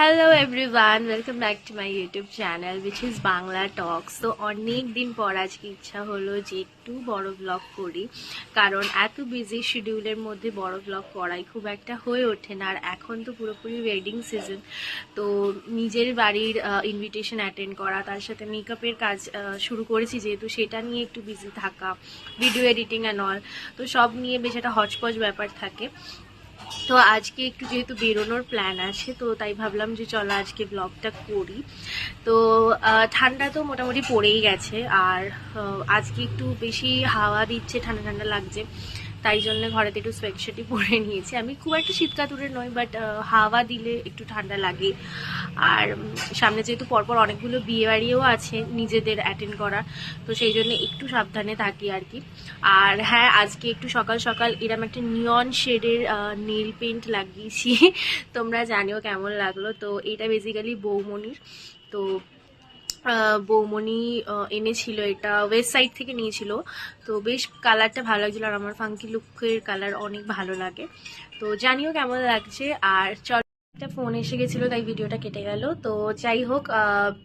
Hello everyone welcome back to my YouTube channel which is Bangla talks তো অনেক দিন পর আজকে ইচ্ছা হলো যে একটু বড় ব্লগ করি। কারণ এত বিজি শিডিউলের মধ্যে বড় ব্লগ করাই খুব একটা হয়ে ওঠে না। আর এখন তো পুরোপুরি ওয়েডিং সিজন তো নিজের বাড়ির ইনভিটেশন অ্যাটেন্ড করা, তার সাথে মেকআপের কাজ শুরু করেছি যেহেতু সেটা নিয়ে একটু বিজি থাকা ভিডিও এডিটিং অ্যান্ড অল তো সব নিয়ে বেশ একটা হচপচ ব্যাপার থাকে। তো আজকে একটু যেহেতু বেরোনোর প্ল্যান আছে, তো তাই ভাবলাম যে চলো আজকে ব্লগটা করি। তো ঠান্ডা তো মোটামুটি পড়েই গেছে, আর আজকে একটু বেশি হাওয়া দিচ্ছে, ঠান্ডা ঠান্ডা লাগছে। তাই জন্য ঘরেতে একটু সোয়েটশার্টই পরে নিয়েছি। আমি খুব একটা শীতকাতুরে নই বাট হাওয়া দিলে একটু ঠান্ডা লাগে। আর সামনে যেহেতু পরপর অনেকগুলো বিয়ে বাড়িও আছে নিজেদের অ্যাটেন্ড করা তো সেই জন্য একটু সাবধানে থাকি আর কি। আর হ্যাঁ আজকে একটু সকাল সকাল এরম একটা নিয়ন শেডের নীল পেন্ট লাগিয়েছি। তোমরা জানিও কেমন লাগল। তো এটা বেসিক্যালি বৌমনির। তো বৌমনি এনেছিল এটা ওয়েস্ট সাইড থেকে নিয়েছিল। তো বেশ কালারটা ভালো লাগছিল আর আমার ফাঙ্কি লুকের কালার অনেক ভালো লাগে। তো জানিও কেমন লাগছে। আর চল একটা ফোন এসে গেছিল তাই ভিডিওটা কেটে গেল। তো যাই হোক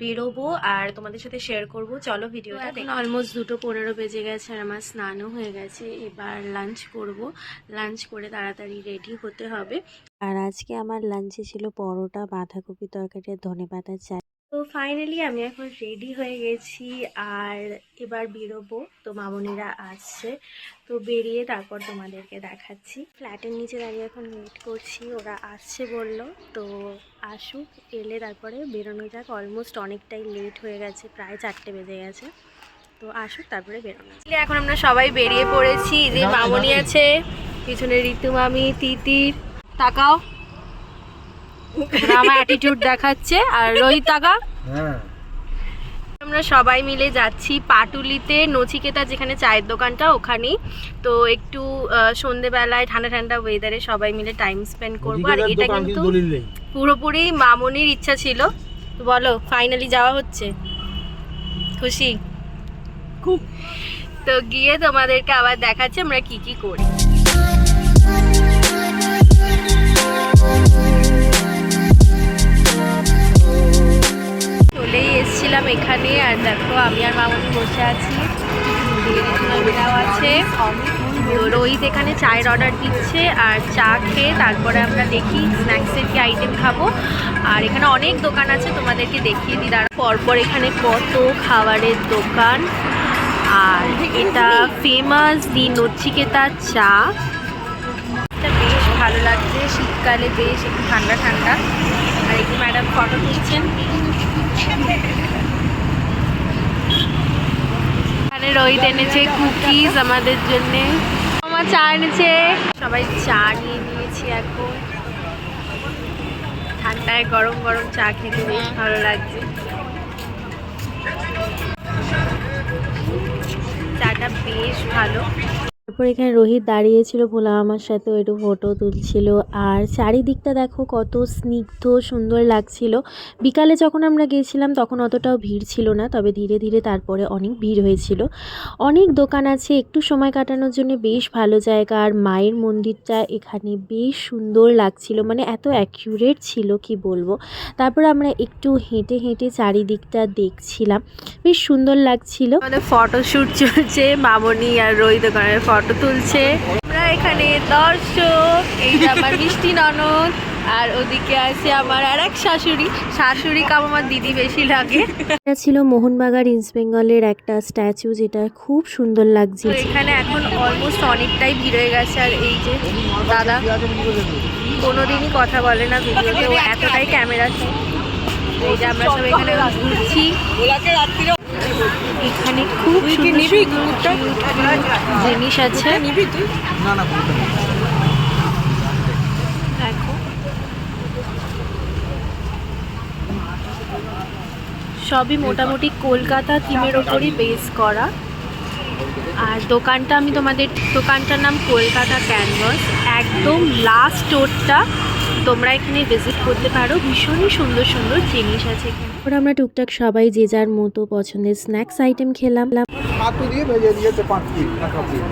বেরোবো আর তোমাদের সাথে শেয়ার করব। চলো ভিডিওটা দেখো। অলমোস্ট দুটো পনেরো বেজে গেছে আর আমার স্নানও হয়ে গেছে। এবার লাঞ্চ করব। লাঞ্চ করে তাড়াতাড়ি রেডি হতে হবে। আর আজকে আমার লাঞ্চে ছিল পরোটা বাঁধাকপি তরকারি আর ধনে পাতার চাটনি তো ফাইনালি আমি এখন রেডি হয়ে গেছি আর এবার বেরোবো। তো মামনিরা আসছে। তো বেরিয়ে তারপর তোমাদেরকে দেখাচ্ছি। ফ্ল্যাটের নিচে দাঁড়িয়ে এখন ওয়েট করছি। ওরা আসছে বলল। তো আসুক এলে তারপরে বেরোনো যাক। অলমোস্ট অনেকটাই লেট হয়ে গেছে। প্রায় চারটে বেজে গেছে। তো আসুক তারপরে বেরোনো। এখন আমরা সবাই বেরিয়ে পড়েছি। যে মামনি আছে পিছনে ঋতু মামি তিতির। তাকাও। ওরা আমার অ্যাটিটিউড দেখাচ্ছে। আর রোহিত টাকা হ্যাঁ। আমরা সবাই মিলে যাচ্ছি পাটুলিতে নচিকেতা যেখানে চায়ের দোকানটা ওখানেই। তো একটু সন্ধেবেলায় ঠান্ডা ঠান্ডা ওয়েদারে সবাই মিলে টাইম স্পেন্ড করব। আর এটা কিন্তু পুরোপুরি মামনির ইচ্ছা ছিল। বলো ফাইনালি যাওয়া হচ্ছে? খুশি? খুব। তো গিয়ে তোমাদেরকে আবার দেখাচ্ছি আমরা কি কি করি। এসেছিলাম এখানে, আর দেখো আমি আর মামনি বসে আছি। আছে। রোহিত এখানে চায়ের অর্ডার দিচ্ছে আর চা খেয়ে তারপরে আমরা দেখি স্ন্যাক্সের কি আইটেম খাব। আর এখানে অনেক দোকান আছে, তোমাদেরকে দেখিয়ে দিই। দাঁড়া পরপর এখানে কত খাবারের দোকান। আর এটা ফেমাস দি নচিকেতা চা। বেশ ভালো লাগছে, শীতকালে বেশ একটু ঠান্ডা ঠান্ডা। আর একটু ম্যাডাম ফটো তুলছেন। এখানে রোহিত এনেছে কুকিজ আমাদের জন্য। আমার চা এনেছে। সবাই চা নিয়ে নিয়েছি এখন। ঠান্ডায় গরম গরম চা খেতে বেশ ভালো লাগছে। চাটা বেশ ভালো। তারপর এখানে রোহিত দাঁড়িয়েছিল ভোলা আমার সাথে একটু ফটো তুলছিল। আর চারিদিকটা দেখো কত স্নিগ্ধ, সুন্দর লাগছিল। বিকালে যখন আমরা গিয়েছিলাম তখন অতটাও ভিড় ছিল না, তবে ধীরে ধীরে তারপরে অনেক ভিড় হয়েছিল। অনেক দোকান আছে, একটু সময় কাটানোর জন্য বেশ ভালো জায়গা। আর মায়ের মন্দিরটা এখানে বেশ সুন্দর লাগছিল মানে এত অ্যাকিউরেট ছিল কি বলব। তারপর আমরা একটু হেঁটে হেঁটে চারিদিকটা দেখছিলাম। বেশ সুন্দর লাগছিল। আমাদের ফটোশ্যুট চলছে, মামনি আর রোহিত ওখানে ফটো তুলছে। আমরা এখানে দর্শক এই যে আমার মিষ্টি ননদ আর ওদিকে আছে আমার আর এক শাশুড়ি। শাশুড়ি কাম আমার দিদি বেশি লাগে। এটা ছিল মোহনবাগান ইস্ট বেঙ্গলের একটা স্ট্যাচু যেটা খুব সুন্দর লাগছে। এখানে এখন অলমোস্ট অনেকটাই ভিড় হয়ে গেছে আর এই যে দাদা কোনোদিনই কথা বলে না ভিডিওতে ও এতটাই ক্যামেরা এই যে আমরা সব এখানে ঘুরছি। এখানে খুব সুন্দর জিনিস আছে। সবই মোটামুটি কলকাতা থিমের ওপরই বেস করা। আর দোকানটা আমি তোমাদের দোকানটার নাম কলকাতা ক্যানভাস একদম লাস্ট স্টোরটা তোমরা এখানে ভিজিট করতে পারো। ভীষণই সুন্দর সুন্দর জিনিস আছে এখানে। তারপর আমরা টুকটাক সবাই যে যার মতো পছন্দের স্ন্যাক্স আইটেম খেলাম। ছাতু দিয়ে ভেজে দিয়েছে পাঁচ পিস টাকা পিস।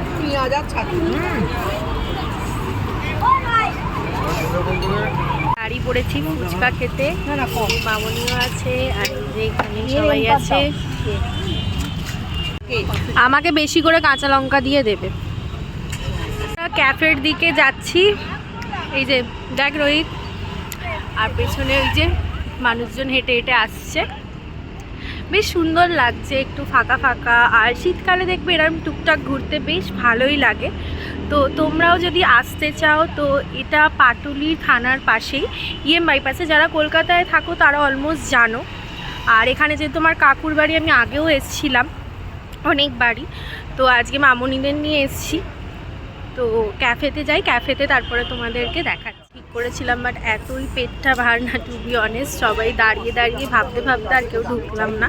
আর গাড়ি পড়েছি ফুচকা খেতে। না না কম মামনিও আছে আর যে এখানে সবাই আছে। আমাকে বেশি করে কাঁচা লঙ্কা দিয়ে দেবে। ক্যাফের দিকে যাচ্ছি। এই যে দেখ রোহিত। আর পেছনে ওই যে মানুষজন হেঁটে হেঁটে আসছে। বেশ সুন্দর লাগছে একটু ফাঁকা ফাঁকা। আর শীতকালে দেখবে এরকম টুকটাক ঘুরতে বেশ ভালোই লাগে। তো তোমরাও যদি আসতে চাও, তো এটা পাটুলি থানার পাশেই। ইএম বাইপাসে যারা কলকাতায় থাকো, তারা অলমোস্ট জানো। আর এখানে যে তোমার কাকুর বাড়ি, আমি আগেও এসেছিলাম অনেক বাড়ি তো আজকে মামনিদের নিয়ে এসেছি। তো ক্যাফেতে যাই ক্যাফেতে তারপরে তোমাদেরকে ঠিক করেছিলাম বাট এতই পেটটা ভার না টু বি অনেস্ট সবাই দাঁড়িয়ে দাঁড়িয়ে ভাবতে ভাবতে আর কেউ ঢুকলাম না।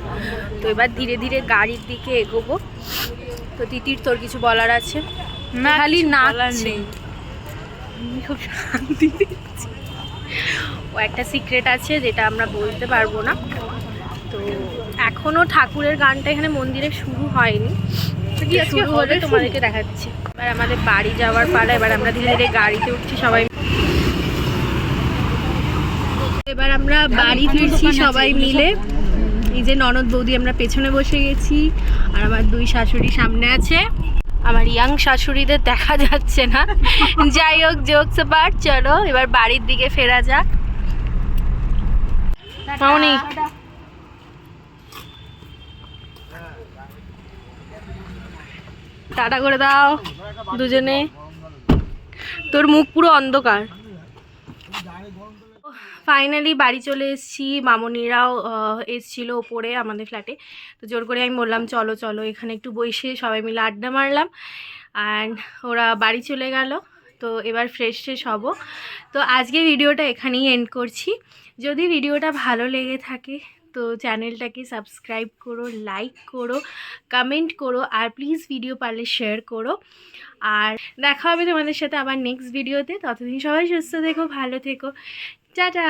তো এবার ধীরে ধীরে গাড়ির দিকে এগোবো। তো তিতির তোর কিছু বলার আছে? না খালি নাচছে। খুব শান্তি ও একটা সিক্রেট আছে যেটা আমরা বলতে পারব না। তো এখনও ঠাকুরের গানটা এখানে মন্দিরে শুরু হয়নি। শুরু হলে তোমাদেরকে দেখাচ্ছি। এবার আমাদের বাড়ি যাওয়ার পালা এবার আমরা ধীরে ধীরে গাড়িতে উঠছি সবাই এবার আমরা বাড়ি ফিরছি সবাই মিলে। এই যে ননদ বৌদি আমরা পেছনে বসে গেছি আর আমার দুই শাশুড়ি সামনে আছে। আমার ইয়াং শাশুড়িদের দেখা যাচ্ছে না। যাই হোক জোকস পার্ট চলো এবার বাড়ির দিকে ফেরা যাক। মামনি। টাটা করে দাও দুজনে। তোর মুখ পুরো অন্ধকার। ফাইনালি বাড়ি চলে এসেছি। মামনিরাও এসছিল ওপরে আমাদের ফ্ল্যাটে তো জোর করে আমি বললাম, চলো চলো, এখানে একটু বসে সবাই মিলে আড্ডা মারলাম। অ্যান্ড ওরা বাড়ি চলে গেল। তো এবার ফ্রেশ ফ্রেশ হব। তো আজকে ভিডিওটা এখানেই এন্ড করছি। যদি ভিডিওটা ভালো লেগে থাকে, তো চ্যানেলটাকে সাবস্ক্রাইব করো লাইক করো কমেন্ট করো, আর প্লিজ ভিডিও পারলে শেয়ার করো। আর দেখা হবে তোমাদের সাথে আবার নেক্সট ভিডিওতে ততদিন সবাই সুস্থ থেকো, ভালো থেকো। টাটা